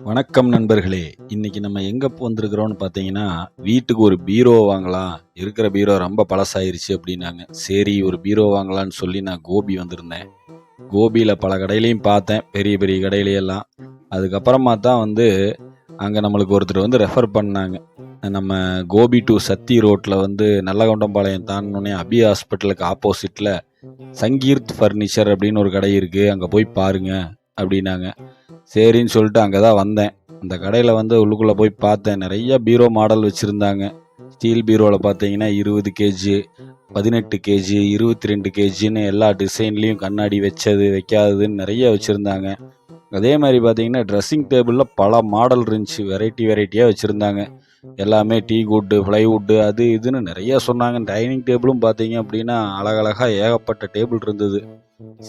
வணக்கம் நண்பர்களே. இன்னைக்கு நம்ம எங்க வந்திருக்கிறோம்னு பார்த்தீங்கன்னா வீட்டுக்கு ஒரு பீரோ வாங்கலாம். இருக்கிற பீரோ ரொம்ப பழசாயிருச்சு அப்படின்னாங்க. சரி ஒரு பீரோ வாங்கலாம்னு சொல்லி நான் கோபி வந்திருந்தேன். கோபியில் பல கடையிலையும் பார்த்தேன். பெரிய பெரிய கடையிலையெல்லாம். அதுக்கப்புறமா தான் வந்து அங்கே நம்மளுக்கு ஒருத்தர் வந்து ரெஃபர் பண்ணாங்க. நம்ம கோபி டு சத்தி ரோட்டில் வந்து நல்லகொண்டம்பாளையம் தாண்டினோடனே அபி ஹாஸ்பிட்டலுக்கு ஆப்போசிட்டில் சங்கீர்த் ஃபர்னிச்சர் அப்படின்னு ஒரு கடை இருக்குது அங்கே போய் பாருங்க அப்படின்னாங்க. சரின்னு சொல்லிட்டு அங்கே தான் வந்தேன். அந்த கடையில் வந்து உள்ளுக்குள்ளே போய் பார்த்தேன். நிறைய பீரோ மாடல் வச்சுருந்தாங்க. ஸ்டீல் பீரோவில் பார்த்தீங்கன்னா இருபது கேஜி பதினெட்டு கேஜி இருபத்தி ரெண்டு கேஜின்னு எல்லா டிசைன்லேயும் கண்ணாடி வச்சது வைக்காததுன்னு நிறைய வச்சுருந்தாங்க. அதே மாதிரி பார்த்தீங்கன்னா ட்ரெஸ்ஸிங் டேபிளில் பல மாடல் இருந்துச்சு. வெரைட்டி வெரைட்டியாக வச்சுருந்தாங்க. எல்லாமே டீ குட்டு ப்ளைவுட்டு அது இதுன்னு நிறைய சொன்னாங்க. டைனிங் டேபிளும் பார்த்தீங்க அப்படின்னா அழகழகாக ஏகப்பட்ட டேபிள் இருந்தது.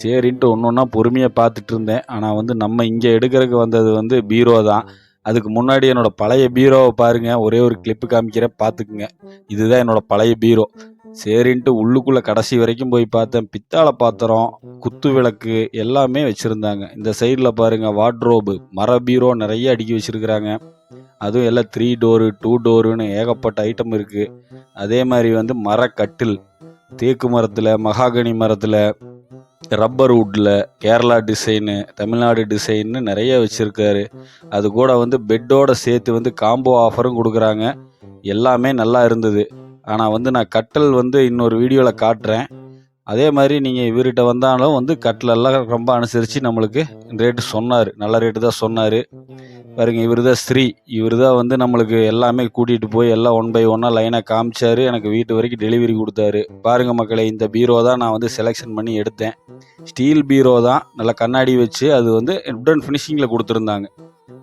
சரின்ட்டு ஒன்று ஒன்றா பொறுமையாக பார்த்துட்டு இருந்தேன் ஆனால் வந்து நம்ம இங்கே எடுக்கிறதுக்கு வந்தது வந்து பீரோ தான். அதுக்கு முன்னாடி என்னோட பழைய பீரோவை பாருங்க. ஒரே ஒரு கிளிப்பு காமிக்கிறேன். பார்த்துக்குங்க இதுதான் என்னோட பழைய பீரோ. சரின்ட்டு உள்ளுக்குள்ளே கடைசி வரைக்கும் போய் பார்த்தேன். பித்தாளை பாத்திரம் குத்து விளக்கு எல்லாமே வச்சுருந்தாங்க. இந்த சைடில் பாருங்க வார்ட்ரோபு மர பீரோ நிறைய அடுக்கி வச்சுருக்குறாங்க. அதுவும் எல்லாம் த்ரீ டோரு டூ டோருன்னு ஏகப்பட்ட ஐட்டம் இருக்குது அதே மாதிரி வந்து மரக்கட்டில் தேக்கு மரத்தில் மகாகனி மரத்தில் ரப்பர் வுட்டில் கேரளா டிசைனு தமிழ்நாடு டிசைன்னு நிறைய வச்சுருக்காரு. அது கூட வந்து பெட்டோட சேர்த்து வந்து காம்போ ஆஃபரும் கொடுக்குறாங்க. எல்லாமே நல்லா இருந்தது. ஆனால் வந்து நான் கட்டல் வந்து இன்னொரு வீடியோவில் காட்டுறேன். அதே மாதிரி நீங்கள் இவர்கிட்ட வந்தாலும் வந்து கட்டிலெல்லாம் ரொம்ப அனுசரித்து நம்மளுக்கு ரேட்டு சொன்னார். நல்ல ரேட்டு தான் சொன்னார். பாருங்க இவர் தான் ஸ்ரீ இவர் தான் வந்து நம்மளுக்கு எல்லாமே கூட்டிகிட்டு போய் எல்லாம் ஒன் பை ஒன்னாக லைனாக காமிச்சாரு. எனக்கு வீட்டு வரைக்கும் டெலிவரி கொடுத்தாரு. பாருங்க மக்களை இந்த பீரோ தான் நான் வந்து செலெக்ஷன் பண்ணி எடுத்தேன். ஸ்டீல் பீரோ தான். நல்லா கண்ணாடி வச்சு அது வந்து உடன் ஃபினிஷிங்கில் கொடுத்துருந்தாங்க.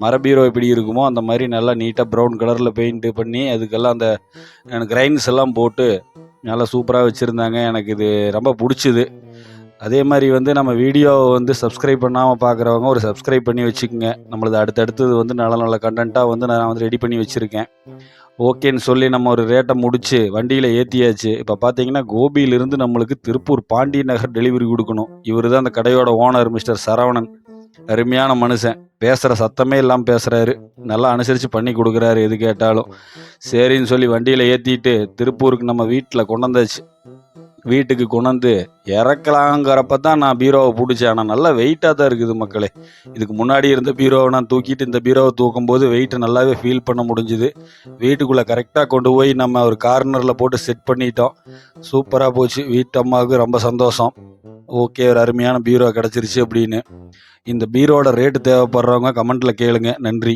மர பீரோ எப்படி இருக்குமோ அந்த மாதிரி நல்லா நீட்டாக ப்ரௌன் கலரில் பெயிண்ட் பண்ணி அதுக்கெல்லாம் அந்த எனக்கு கிரைன்ஸ் எல்லாம் போட்டு நல்லா சூப்பராக வச்சுருந்தாங்க. எனக்கு இது ரொம்ப பிடிச்சிது. அதே மாதிரி வந்து நம்ம வீடியோவை வந்து சப்ஸ்கிரைப் பண்ணாமல் பார்க்குறவங்க ஒரு சப்ஸ்கிரைப் பண்ணி வச்சுக்கோங்க. நம்மளது அடுத்தடுத்தது வந்து நல்ல நல்ல கண்டென்ட்டாக வந்து நான் வந்து ரெடி பண்ணி வச்சுருக்கேன். ஓகேன்னு சொல்லி நம்ம ஒரு ரேட்டை முடித்து வண்டியில் ஏற்றியாச்சு இப்போ பார்த்தீங்கன்னா கோபியிலிருந்து நம்மளுக்கு திருப்பூர் பாண்டிய நகர் டெலிவரி கொடுக்கணும். இவர் தான் அந்த கடையோட ஓனர் மிஸ்டர் சரவணன். அருமையான மனுஷன். பேசுகிற சத்தமே இல்லாமல் பேசுகிறாரு நல்லா அனுசரித்து பண்ணி கொடுக்குறாரு எது கேட்டாலும். சரின்னு சொல்லி வண்டியில் ஏற்றிட்டு திருப்பூருக்கு நம்ம வீட்டில் கொண்டு வந்தாச்சு. வீட்டுக்கு கொண்டாந்து இறக்கலாங்கிறப்ப தான் நான் பீரோவை பிடிச்சேன். ஆனால் நல்லா வெயிட்டாக தான் இருக்குது மக்களே. இதுக்கு முன்னாடி இருந்த பீரோவை நான் தூக்கிட்டு இந்த பீரோவை தூக்கும்போது வெயிட்டை நல்லாவே ஃபீல் பண்ண முடிஞ்சுது. வீட்டுக்குள்ளே கரெக்டாக கொண்டு போய் நம்ம ஒரு கார்னரில் போட்டு செட் பண்ணிட்டோம். சூப்பராக போச்சு. வீட்டு அம்மாவுக்கு ரொம்ப சந்தோஷம். ஓகே ஒரு அருமையான பீரோ கிடச்சிருச்சு அப்படின்னு. இந்த பீரோட ரேட்டு தேவைப்படுறவங்க கமெண்ட்டில் கேளுங்க. நன்றி.